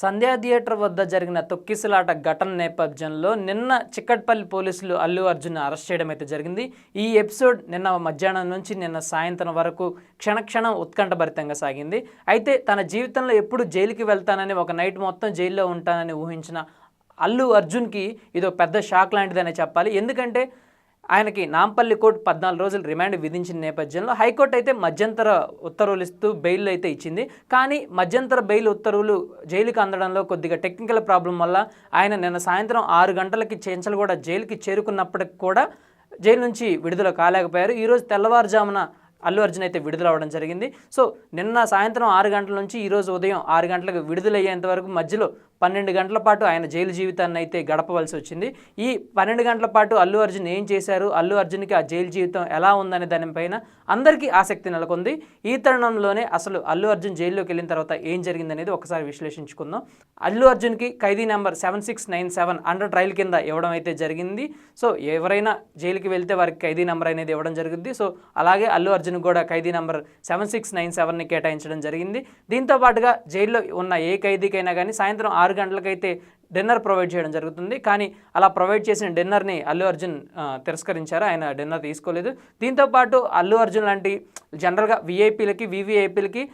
సంధ్యా theatre వద్ద జరిగిన తొక్కిసలాట ఘటన నేపథ్యంలో నిన్న చిక్కట్పల్లి పోలీసులు అల్లు అర్జున్ అరెస్ట్ చేయడం అయితే జరిగింది. ఈ ఎపిసోడ్ నిన్న మధ్యాహ్నం నుంచి నిన్న సాయంత్రం వరకు క్షణక్షణం ఉత్కంఠభరితంగా సాగింది. అయితే తన జీవితంలో ఎప్పుడు జైలుకి వెళ్తానని ఒక నైట్ మొత్తం జైల్లో ఉంటానని ఊహించిన అల్లు అర్జున్కి ఇదో పెద్ద షాక్ లాంటిదనే చెప్పాలి. ఎందుకంటే ఆయనకి నాంపల్లి కోర్టు పద్నాలుగు రోజులు రిమాండ్ విధించిన నేపథ్యంలో హైకోర్టు అయితే మధ్యంతర ఉత్తర్వులు ఇస్తూ బెయిల్ అయితే ఇచ్చింది. కానీ మధ్యంతర బెయిల్ ఉత్తర్వులు జైలుకి అందడంలో కొద్దిగా టెక్నికల్ ప్రాబ్లం వల్ల ఆయన నిన్న సాయంత్రం ఆరు గంటలకి చెంచలగూడ జైలుకి చేరుకున్నప్పటికి కూడా జైలు నుంచి విడుదల కాలేకపోయారు. ఈరోజు తెల్లవారుజామున అల్లు అర్జున్ అయితే విడుదల అవ్వడం జరిగింది. సో నిన్న సాయంత్రం ఆరు గంటల నుంచి ఈరోజు ఉదయం ఆరు గంటలకు విడుదలయ్యేంత వరకు మధ్యలో పన్నెండు గంటల పాటు ఆయన జైలు జీవితాన్ని అయితే గడపవలసి వచ్చింది. ఈ పన్నెండు గంటల పాటు అల్లు అర్జున్ ఏం చేశారు? అల్లు అర్జున్కి ఆ జైలు జీవితం ఎలా ఉందనే దానిపైన అందరికీ ఆసక్తి నెలకొంది. ఈ తరుణంలోనే అసలు అల్లు అర్జున్ జైల్లోకి వెళ్ళిన తర్వాత ఏం జరిగిందనేది ఒకసారి విశ్లేషించుకుందాం. అల్లు అర్జున్కి ఖైదీ number seven six nine seven under trial కింద ఇవ్వడం అయితే జరిగింది. సో ఎవరైనా జైలుకి వెళ్తే వారికి ఖైదీ నెంబర్ అనేది ఇవ్వడం జరుగుద్ది. సో అలాగే అల్లు అర్జున్ కూడా ఖైదీ నెంబర్ సెవెన్ సిక్స్ నైన్ సెవెన్ని కేటాయించడం జరిగింది. దీంతో పాటుగా జైల్లో ఉన్న ఏ ఖైదీకైనా కానీ సాయంత్రం ఆరు గంటలకైతే డిన్నర్ ప్రొవైడ్ చేయడం జరుగుతుంది. కానీ అలా ప్రొవైడ్ చేసిన డిన్నర్ని అల్లు అర్జున్ తిరస్కరించారు. ఆయన డిన్నర్ తీసుకోలేదు. దీంతో పాటు అల్లు అర్జున్ లాంటి జనరల్గా విఐపీలకి వివిఐపీలకి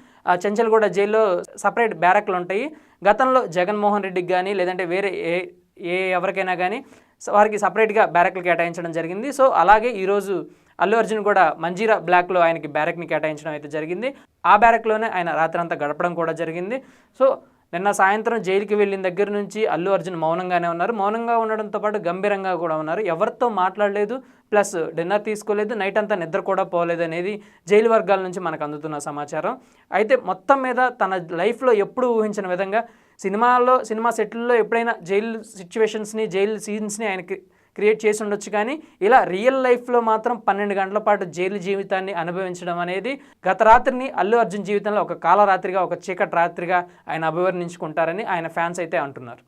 చెంచల్గూడ జైల్లో సపరేట్ బ్యారక్లు ఉంటాయి. గతంలో జగన్మోహన్ రెడ్డికి కానీ లేదంటే వేరే ఏ ఏ ఎవరికైనా కానీ వారికి సపరేట్గా బ్యారక్లు కేటాయించడం జరిగింది. సో అలాగే ఈరోజు అల్లు అర్జున్ కూడా మంజీరా బ్లాక్లో ఆయనకి బ్యారక్ని కేటాయించడం అయితే జరిగింది. ఆ బ్యారక్లోనే ఆయన రాత్రంతా గడపడం కూడా జరిగింది. సో నిన్న సాయంత్రం జైలుకి వెళ్ళిన దగ్గర నుంచి అల్లు అర్జున్ మౌనంగానే ఉన్నారు. మౌనంగా ఉండడంతో పాటు గంభీరంగా కూడా ఉన్నారు. ఎవరితో మాట్లాడలేదు ప్లస్ డిన్నర్ తీసుకోలేదు నైట్ అంతా నిద్ర కూడా పోలేదు అనేది జైలు వర్గాల నుంచి మనకు అందుతున్న సమాచారం. అయితే మొత్తం మీద తన లైఫ్లో ఎప్పుడు ఊహించిన విధంగా సినిమాల్లో సినిమా సెట్లలో ఎప్పుడైనా జైలు సిచ్యువేషన్స్ని జైలు సీన్స్ని ఆయనకి క్రియేట్ చేసి ఉండొచ్చు కానీ ఇలా రియల్ లైఫ్లో మాత్రం పన్నెండు గంటల పాటు జైలు జీవితాన్ని అనుభవించడం అనేది గత రాత్రిని అల్లు అర్జున్ జీవితంలో ఒక కాలరాత్రిగా ఒక చీకటి రాత్రిగా ఆయన అభివర్ణించుకుంటారని ఆయన ఫ్యాన్స్ అయితే అంటున్నారు.